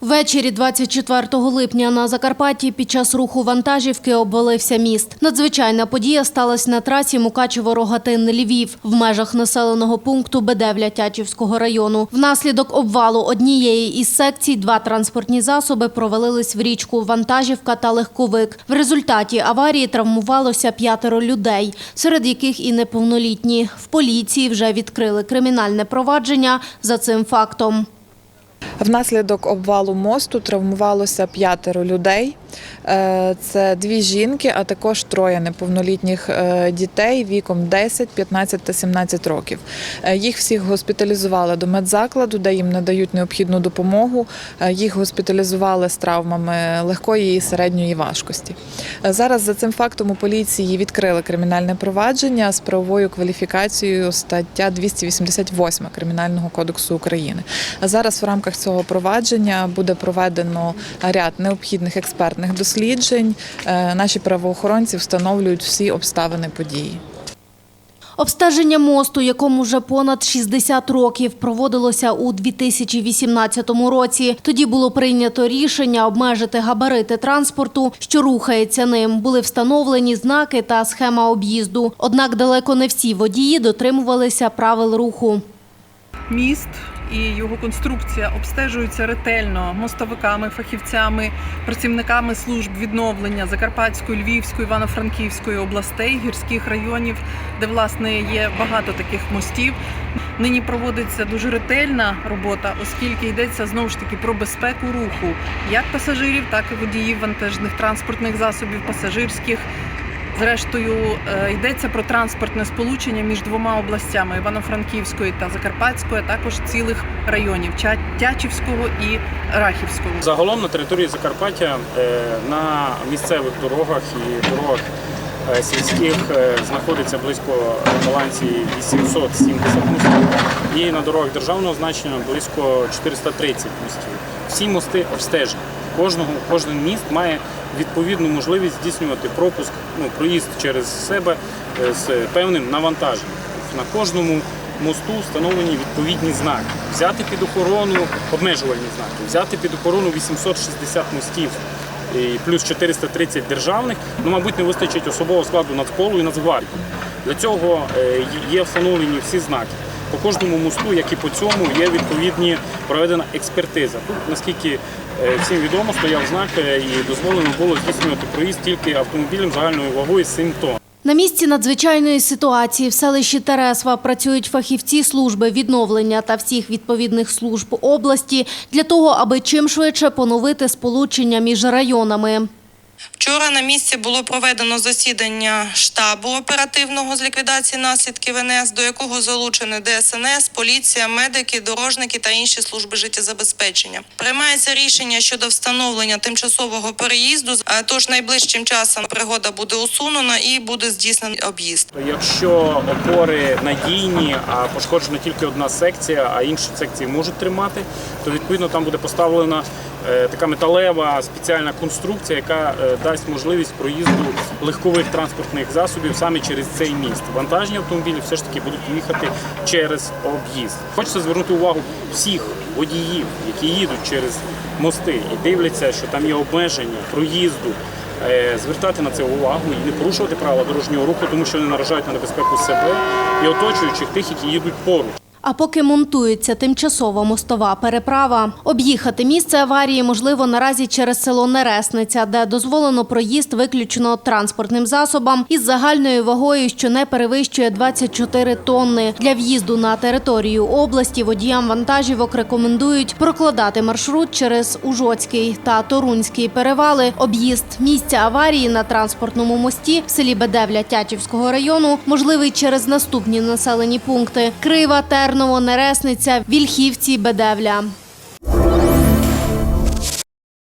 Ввечері 24 липня на Закарпатті під час руху вантажівки обвалився міст. Надзвичайна подія сталася на трасі Мукачево-Рогатин-Львів в межах населеного пункту Бедевля Тячівського району. Внаслідок обвалу однієї із секцій два транспортні засоби провалились в річку вантажівка та легковик. В результаті аварії травмувалося п'ятеро людей, серед яких і неповнолітні. В поліції вже відкрили кримінальне провадження за цим фактом. Внаслідок обвалу мосту травмувалося п'ятеро людей. Е, Це дві жінки, а також троє неповнолітніх е, дітей віком 10, 15 та 17 років. Е, Їх всіх госпіталізували до медзакладу, де їм надають необхідну допомогу. Їх госпіталізували з травмами легкої і середньої важкості. Зараз за цим фактом у поліції відкрили кримінальне провадження з правовою кваліфікацією стаття 288 Кримінального кодексу України. Зараз в рамках цього провадження буде проведено ряд необхідних експертних досліджень. Е, Наші правоохоронці встановлюють всі обставини події. Обстеження мосту, якому вже понад 60 років, проводилося у 2018 році. Тоді було прийнято рішення обмежити габарити транспорту, що рухається ним. Були встановлені знаки та схема об'їзду. Однак далеко не всі водії дотримувалися правил руху. Міст і його конструкція обстежуються ретельно мостовиками, фахівцями, працівниками служб відновлення Закарпатської, Львівської, Івано-Франківської областей, гірських районів, де власне є багато таких мостів. Нині проводиться дуже ретельна робота, оскільки йдеться знову ж таки про безпеку руху як пасажирів, так і водіїв вантажних транспортних засобів, пасажирських. Зрештою, е, йдеться про транспортне сполучення між двома областями Івано-Франківської та Закарпатської, а також цілих районів Тячівського і Рахівського. Загалом на території Закарпаття е, на місцевих дорогах і дорогах е, сільських знаходиться близько балансі 870 мостів. І на дорогах державного значення близько 430 мостів. Всі мости обстежені. Кожен міст має відповідну можливість здійснювати пропуск, ну, проїзд через себе е, з певним навантаженням. На кожному мосту встановлені відповідні знаки. Взяти під охорону обмежувальні знаки, взяти під охорону 860 мостів і плюс 430 державних, ну, мабуть, не вистачить особового складу Нацполу і Нацгвардії. Для цього е, є встановлені всі знаки. По кожному мосту, як і по цьому, є відповідні проведена експертиза. Тут, наскільки е, всім відомо, стояв знак е, і дозволено було здійснювати проїзд тільки автомобілем загальною вагою 7 тонн. На місці надзвичайної ситуації в селищі Тересва працюють фахівці служби відновлення та всіх відповідних служб області для того, аби чим швидше поновити сполучення між районами. Вчора на місці було проведено засідання штабу оперативного з ліквідації наслідків НС, до якого залучені ДСНС, поліція, медики, дорожники та інші служби життєзабезпечення. Приймається рішення щодо встановлення тимчасового переїзду. Тож найближчим часом пригода буде усунена і буде здійснений об'їзд. Якщо опори надійні, а пошкоджена тільки одна секція, а інші секції можуть тримати, то відповідно там буде поставлена така металева спеціальна конструкція, яка е, дасть можливість проїзду легкових транспортних засобів саме через цей міст. Вантажні автомобілі все ж таки будуть їхати через об'їзд. Хочеться звернути увагу всіх водіїв, які їдуть через мости і дивляться, що там є обмеження проїзду. е, Звертати на це увагу і не порушувати правила дорожнього руху, тому що вони наражають на небезпеку себе і оточуючих тих, які їдуть поруч. А поки монтується тимчасова мостова переправа, об'їхати місце аварії можливо наразі через село Нересниця, де дозволено проїзд виключно транспортним засобам із загальною вагою, що не перевищує 24 тонни. Для в'їзду на територію області водіям вантажівок рекомендують прокладати маршрут через Ужоцький та Торунський перевали. Об'їзд місця аварії на транспортному мості в селі Бедевля Тячівського району можливий через наступні населені пункти: Крива, Терново, Нересниця, Вільхівці, Бедевля.